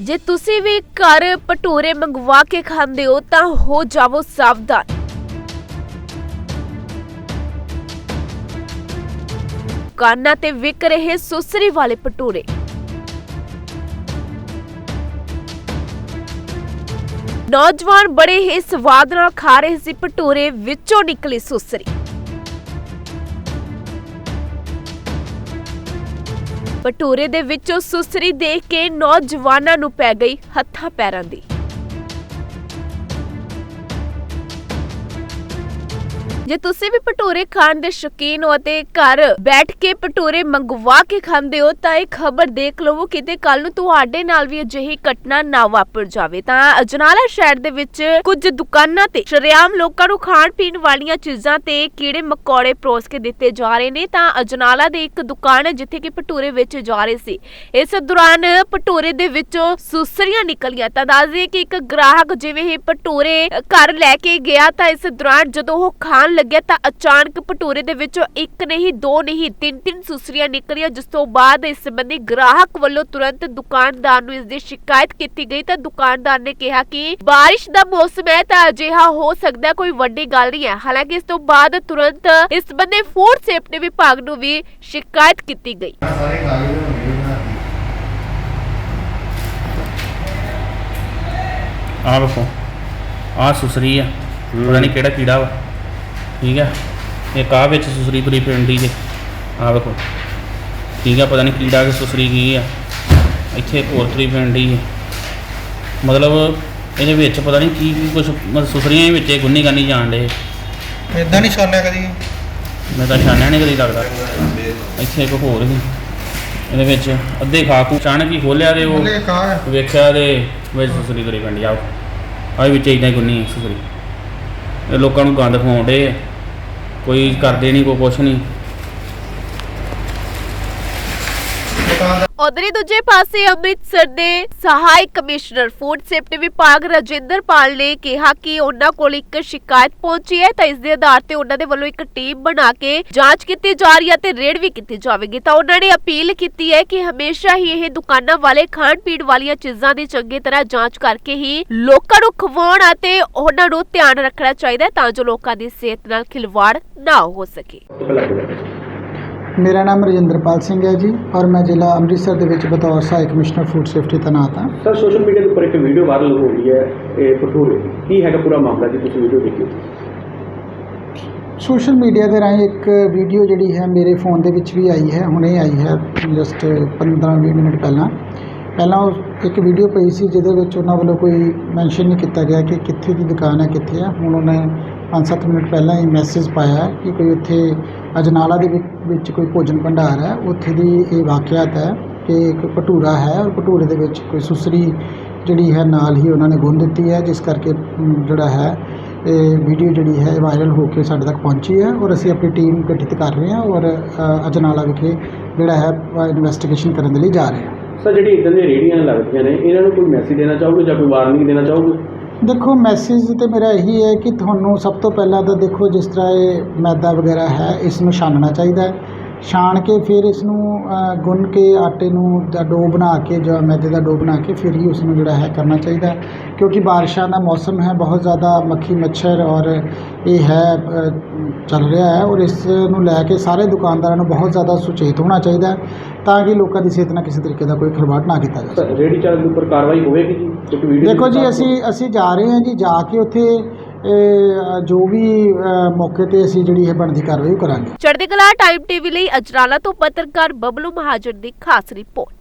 ਜੇ ਤੁਸੀਂ ਵੀ ਘਰ ਭਟੂਰੇ ਮੰਗਵਾ ਕੇ ਖਾਂਦੇ ਹੋ, ਤਾਂ ਹੋ ਜਾਵੋ ਸਾਵਧਾਨ। ਦੁਕਾਨਾਂ ਤੇ ਵਿਕ ਰਹੇ ਸੁਸਰੀ ਵਾਲੇ ਭਟੂਰੇ। ਨੌਜਵਾਨ ਬੜੇ ਹੀ ਸਵਾਦ ਨਾਲ ਖਾ ਰਹੇ ਸੀ ਭਟੂਰੇ, ਵਿੱਚੋਂ ਨਿਕਲੀ ਸੁਸਰੀ। ਭਟੂਰੇ ਦੇ ਵਿੱਚੋਂ ਸੁਸਰੀ ਦੇਖ ਕੇ ਨੌਜਵਾਨਾਂ ਨੂੰ ਪੈ ਗਈ ਹੱਥਾਂ ਪੈਰਾਂ ਦੀ। ਜੇ ਤੁਸੀਂ ਵੀ ਭਟੂਰੇ ਖਾਣ ਦੇ ਸ਼ੌਕੀਨ ਹੋ ਅਤੇ ਘਰ ਬੈਠ ਕੇ ਭਟੂਰੇ ਮੰਗਵਾ ਕੇ ਖਾਂਦੇ ਹੋ, ਤਾਂ ਇਹ ਖਬਰ ਦੇਖ ਲਵੋ ਕਿਤੇ ਕੱਲ ਨੂੰ ਤੁਹਾਡੇ ਨਾਲ ਵੀ ਅਜਿਹੀ ਘਟਨਾ ਨਾ ਵਾਪਰ ਜਾਵੇ। ਤਾਂ ਅਜਨਾਲਾ ਸ਼ਹਿਰ ਦੇ ਵਿੱਚ ਕੁਝ ਦੁਕਾਨਾਂ ਤੇ ਸ਼ਰੇਆਮ ਲੋਕਾਂ ਨੂੰ ਖਾਣ ਪੀਣ ਵਾਲੀਆਂ ਚੀਜ਼ਾਂ ਤੇ ਕੀੜੇ ਮਕੌੜੇ ਪਰੋਸ ਕੇ ਦਿੱਤੇ ਜਾ ਰਹੇ ਨੇ। ਤਾਂ ਅਜਨਾਲਾ ਦੇ ਇੱਕ ਦੁਕਾਨ ਹੈ ਜਿੱਥੇ ਕਿ ਭਟੂਰੇ ਵੇਚੇ ਜਾ ਰਹੇ ਸੀ। ਇਸ ਦੌਰਾਨ ਭਟੂਰੇ ਦੇ ਵਿੱਚੋਂ ਸੁਸਰੀਆਂ ਨਿਕਲੀਆਂ। ਤਾਂ ਦੱਸਦੇ ਕਿ ਇੱਕ ਗ੍ਰਾਹਕ ਜਿਵੇਂ ਹੀ ਭਟੂਰੇ ਘਰ ਲੈ ਕੇ ਗਿਆ, ਤਾਂ ਇਸ ਦੌਰਾਨ ਜਦੋਂ ਉਹ ਖਾਣ ਲੱਗਿਆ ਤਾਂ ਅਚਾਨਕ ਭਟੂਰੇ ਦੇ ਵਿੱਚੋਂ ਇੱਕ ਨਹੀਂ, ਦੋ ਨਹੀਂ, ਤਿੰਨ ਤਿੰਨ ਸੁਸਰੀਆਂ ਨਿਕਲੀਆਂ, ਜਿਸ ਤੋਂ ਬਾਅਦ ਇਸ ਸੰਬੰਧੀ ਗ੍ਰਾਹਕ ਵੱਲੋਂ ਤੁਰੰਤ ਦੁਕਾਨਦਾਰ ਨੂੰ ਇਸ ਦੀ ਸ਼ਿਕਾਇਤ ਕੀਤੀ ਗਈ। ਤਾਂ ਦੁਕਾਨਦਾਰ ਨੇ ਕਿਹਾ ਕਿ ਬਾਰਿਸ਼ ਦਾ ਮੌਸਮ ਹੈ ਤਾਂ ਅਜਿਹਾ ਹੋ ਸਕਦਾ, ਕੋਈ ਵੱਡੀ ਗੱਲ ਨਹੀਂ ਹੈ। ਹਾਲਾਂਕਿ ਇਸ ਤੋਂ ਬਾਅਦ ਤੁਰੰਤ ਇਸ ਸੰਬੰਧੀ ਫੂਡ ਸੇਫਟੀ ਵਿਭਾਗ ਨੂੰ ਵੀ ਸ਼ਿਕਾਇਤ ਕੀਤੀ ਗਈ। ਸਾਰੇ ਕਾਗਜ਼ ਹੋਣਗੇ ਉਹਨਾਂ ਦੇ ਆਹ ਵੇਖੋ, ਆਹ ਸੁਸਰੀ ਆ, ਪਤਾ ਨਹੀਂ ਕਿਹੜਾ ਕੀੜਾ ਵਾ। ਠੀਕ ਆ? ਇੱਕ ਆਹ ਵਿੱਚ ਸੁਸਰੀ ਤੁਰੀ ਫਿਰਦੀ ਜੇ? ਆਹ ਵੇਖੋ। ਠੀਕ ਆ ਪਤਾ ਨਹੀਂ ਕੀੜਾ ਕਿ ਸੁਸਰੀ ਕੀ ਆ? ਇੱਥੇ ਤੁਰੀ ਫਿਰਦੀ ਹੈ ਮਤਲਬ ਇਹਦੇ ਵਿੱਚ ਪਤਾ ਨਹੀਂ ਕੀ ਕੀ ਕੁਝ ਮਤਲਬ ਸੁਸਰੀਆਂ ਦੇ ਵਿੱਚ ਇਹ ਗੁੰਨੀ ਗਾਨੀ ਜਾਣ ਡੇ ਇਦਾਂ ਨਹੀਂ ਛਾਨਿਆ ਕਦੀ? ਮੈਂ ਤਾਂ ਛਾਨਿਆ ਨਹੀਂ ਕਦੀ ਲੱਗਦਾ। ਇੱਥੇ ਇੱਕ ਹੋਰ ਸੀ। ਇਹਦੇ ਵਿੱਚ ਅੱਧੇ ਖਾ ਕੂ ਅਚਾਨਕ ਹੀ ਖੋਲਿਆ ਤੇ ਉਹ ਵੇਖਿਆ ਤੇ ਵਿੱਚ ਸੁਸਰੀ ਤੁਰੀ ਪੈਂਦੀ ਆ। ਆ ਵਿੱਚ ਇਦਾਂ ਹੀ ਗੁੰਨੀ ਸੁਸਰੀ। ਇਹ ਲੋਕਾਂ ਨੂੰ ਗੰਦ ਖਵਾਉਂਦੇ ਆ। ਕੋਈ ਕਰਦੇ ਨਹੀਂ ਕੋਈ ਕੁਛ ਨਹੀਂ ਦੁਕਾਨਦਾਰ ਉਧਰੀ ਦੂਜੇ ਪਾਸੇ ਅੰਮ੍ਰਿਤਸਰ ਦੇ ਸਹਾਇਕ ਕਮਿਸ਼ਨਰ, ਫੂਡ ਸੇਫਟੀ ਵਿਭਾਗ ਰਜਿੰਦਰ ਪਾਲ ਨੇ ਕਿਹਾ ਕਿ ਉਹਨਾਂ ਕੋਲ ਇੱਕ ਸ਼ਿਕਾਇਤ ਪਹੁੰਚੀ ਹੈ ਤਾਂ ਇਸ ਦੇ ਆਧਾਰ ਤੇ ਉਹਨਾਂ ਦੇ ਵੱਲੋਂ ਇੱਕ ਟੀਮ ਬਣਾ ਕੇ ਜਾਂਚ ਕੀਤੀ ਜਾ ਰਹੀ ਹੈ ਤੇ ਰੇਡ ਵੀ ਕੀਤੀ ਜਾਵੇਗੀ। ਤਾਂ ਉਹਨਾਂ ਨੇ ਅਪੀਲ ਕੀਤੀ ਹੈ ਕਿ ਹਮੇਸ਼ਾ ਹੀ ਇਹ ਦੁਕਾਨਾਂ ਵਾਲੇ ਖਾਣ ਪੀਣ ਵਾਲੀਆਂ ਚੀਜ਼ਾਂ ਦੀ ਚੰਗੀ ਤਰ੍ਹਾਂ ਜਾਂਚ ਕਰਕੇ ਹੀ ਲੋਕਾਂ ਨੂੰ ਖਵਾਉਣ ਅਤੇ ਉਹਨਾਂ ਨੂੰ ਧਿਆਨ ਰੱਖਣਾ ਚਾਹੀਦਾ ਹੈ ਤਾਂ ਜੋ ਲੋਕਾਂ ਦੀ ਸਿਹਤ ਨਾਲ ਖਿਲਵਾੜ ਨਾ ਹੋ ਸਕੇ। ਮੇਰਾ ਨਾਮ ਰਜਿੰਦਰਪਾਲ ਸਿੰਘ ਹੈ ਜੀ ਔਰ ਮੈਂ ਜ਼ਿਲ੍ਹਾ ਅੰਮ੍ਰਿਤਸਰ ਦੇ ਵਿੱਚ ਬਤੌਰ ਸਹਾਇਕ ਕਮਿਸ਼ਨਰ ਫੂਡ ਸੇਫਟੀ ਤੈਨਾਤ ਹਾਂ। ਸਰ ਸੋਸ਼ਲ ਮੀਡੀਆ ਦੇ ਉੱਪਰ ਇੱਕ ਵੀਡੀਓ ਵਾਇਰਲ ਹੋ ਰਹੀ ਹੈ ਇਹ ਭਟੂਰੇ ਦੀ। ਕੀ ਹੈਗਾ ਪੂਰਾ ਮਾਮਲਾ ਜੀ? ਤੁਸੀਂ ਵੀਡੀਓ ਦੇਖਿਓ ਸੋਸ਼ਲ ਮੀਡੀਆ ਦੇ ਰਾਹੀਂ ਇੱਕ ਵੀਡੀਓ ਜਿਹੜੀ ਹੈ ਮੇਰੇ ਫੋਨ ਦੇ ਵਿੱਚ ਵੀ ਆਈ ਹੈ ਹੁਣੇ ਆਈ ਹੈ ਜਸਟ 15-20 ਮਿੰਟ ਪਹਿਲਾਂ। ਪਹਿਲਾਂ ਉਹ ਇੱਕ ਵੀਡੀਓ ਪਈ ਸੀ ਜਿਹਦੇ ਵਿੱਚ ਉਹਨਾਂ ਵੱਲੋਂ ਕੋਈ ਮੈਂਸ਼ਨ ਨਹੀਂ ਕੀਤਾ ਗਿਆ ਕਿ ਕਿੱਥੇ ਦੀ ਦੁਕਾਨ ਹੈ ਕਿੱਥੇ ਹੈ। ਹੁਣ ਉਹਨੇ 5-7 ਮਿੰਟ ਪਹਿਲਾਂ ਹੀ ਮੈਸੇਜ ਪਾਇਆ ਕਿ ਕੋਈ ਉੱਥੇ ਅਜਨਾਲਾ ਦੇ ਵਿੱਚ ਵਿੱਚ ਕੋਈ ਭੋਜਨ ਭੰਡਾਰ ਹੈ। ਉੱਥੇ ਦੀ ਇਹ ਵਾਕਿਆਤ ਹੈ ਕਿ ਇੱਕ ਭਟੂਰਾ ਹੈ ਔਰ ਭਟੂਰੇ ਦੇ ਵਿੱਚ ਕੋਈ ਸੁਸਰੀ ਜਿਹੜੀ ਹੈ, ਨਾਲ ਹੀ ਉਹਨਾਂ ਨੇ ਗੁੰਨ ਦਿੱਤੀ ਹੈ, ਜਿਸ ਕਰਕੇ ਜਿਹੜਾ ਹੈ, ਇਹ ਵੀਡੀਓ ਜਿਹੜੀ ਹੈ ਵਾਇਰਲ ਹੋ ਕੇ ਸਾਡੇ ਤੱਕ ਪਹੁੰਚੀ ਹੈ ਔਰ ਅਸੀਂ ਆਪਣੀ ਟੀਮ ਗਠਿਤ ਕਰ ਰਹੇ ਹਾਂ ਔਰ ਅਜਨਾਲਾ ਵਿਖੇ ਜਿਹੜਾ ਹੈ ਇਨਵੈਸਟੀਗੇਸ਼ਨ ਕਰਨ ਦੇ ਲਈ ਜਾ ਰਹੇ ਹਾਂ। ਸਰ, ਜਿਹੜੀ ਇਦਾਂ ਦੀਆਂ ਰੇਹੜੀਆਂ ਲੱਗਦੀਆਂ ਨੇ, ਇਹਨਾਂ ਨੂੰ ਕੋਈ ਮੈਸੇਜ ਦੇਣਾ ਚਾਹੋਗੇ ਜਾਂ ਕੋਈ ਵਾਰਨਿੰਗ ਦੇਣਾ ਚਾਹੋਗੇ? ਦੇਖੋ ਮੈਸੇਜ ਤਾਂ ਮੇਰਾ ਇਹੀ ਹੈ ਕਿ ਤੁਹਾਨੂੰ ਸਭ ਤੋਂ ਪਹਿਲਾਂ ਤਾਂ ਦੇਖੋ, ਜਿਸ ਤਰ੍ਹਾਂ ਇਹ ਮੈਦਾ ਵਗੈਰਾ ਹੈ, ਇਸ ਨੂੰ ਛਾਨਣਾ ਚਾਹੀਦਾ ਛਾਣ ਕੇ ਫਿਰ ਇਸ ਨੂੰ ਗੁੰਨ ਕੇ ਆਟੇ ਨੂੰ ਜਾਂ ਡੋ ਬਣਾ ਕੇ ਜਾਂ ਮੈਦੇ ਦਾ ਡੋ ਬਣਾ ਕੇ ਫਿਰ ਹੀ ਉਸ ਨੂੰ ਜਿਹੜਾ ਹੈ ਕਰਨਾ ਚਾਹੀਦਾ ਕਿਉਂਕਿ ਬਾਰਿਸ਼ਾਂ ਦਾ ਮੌਸਮ ਹੈ ਬਹੁਤ ਜ਼ਿਆਦਾ ਮੱਖੀ ਮੱਛਰ ਔਰ ਇਹ ਹੈ ਚੱਲ ਰਿਹਾ ਹੈ ਔਰ ਇਸ ਨੂੰ ਲੈ ਕੇ ਸਾਰੇ ਦੁਕਾਨਦਾਰਾਂ ਨੂੰ ਬਹੁਤ ਜ਼ਿਆਦਾ ਸੁਚੇਤ ਹੋਣਾ ਚਾਹੀਦਾ ਤਾਂ ਕਿ ਲੋਕਾਂ ਦੀ ਸਿਹਤ ਨਾਲ ਕਿਸੇ ਤਰੀਕੇ ਦਾ ਕੋਈ ਖਿਲਵਾੜ ਨਾ ਕੀਤਾ ਜਾ ਸਕੇ। ਸਰ ਰੇਹੜੀ ਚਾਲਕ ਦੇ ਉੱਪਰ ਕਾਰਵਾਈ ਹੋਵੇਗੀ ਜੀ? ਦੇਖੋ ਜੀ ਅਸੀਂ ਅਸੀਂ ਜਾ ਰਹੇ ਹਾਂ ਜੀ ਜਾ ਕੇ ਉੱਥੇ ਇਹ, ਜੋ ਵੀ ਮੌਕੇ ਤੇ ਅਸੀਂ ਜਿਹੜੀ ਇਹ ਬਣਦੀ ਕਾਰਵਾਈ ਕਰਾਂਗੇ। ਚੜ੍ਹਦੀ ਕਲਾ ਟਾਈਮ ਟੀਵੀ ਲਈ ਅਜਰਾਲਾ ਤੋਂ ਪੱਤਰਕਾਰ ਬਬਲੂ ਮਹਾਜਨ ਦੀ ਖਾਸ ਰਿਪੋਰਟ।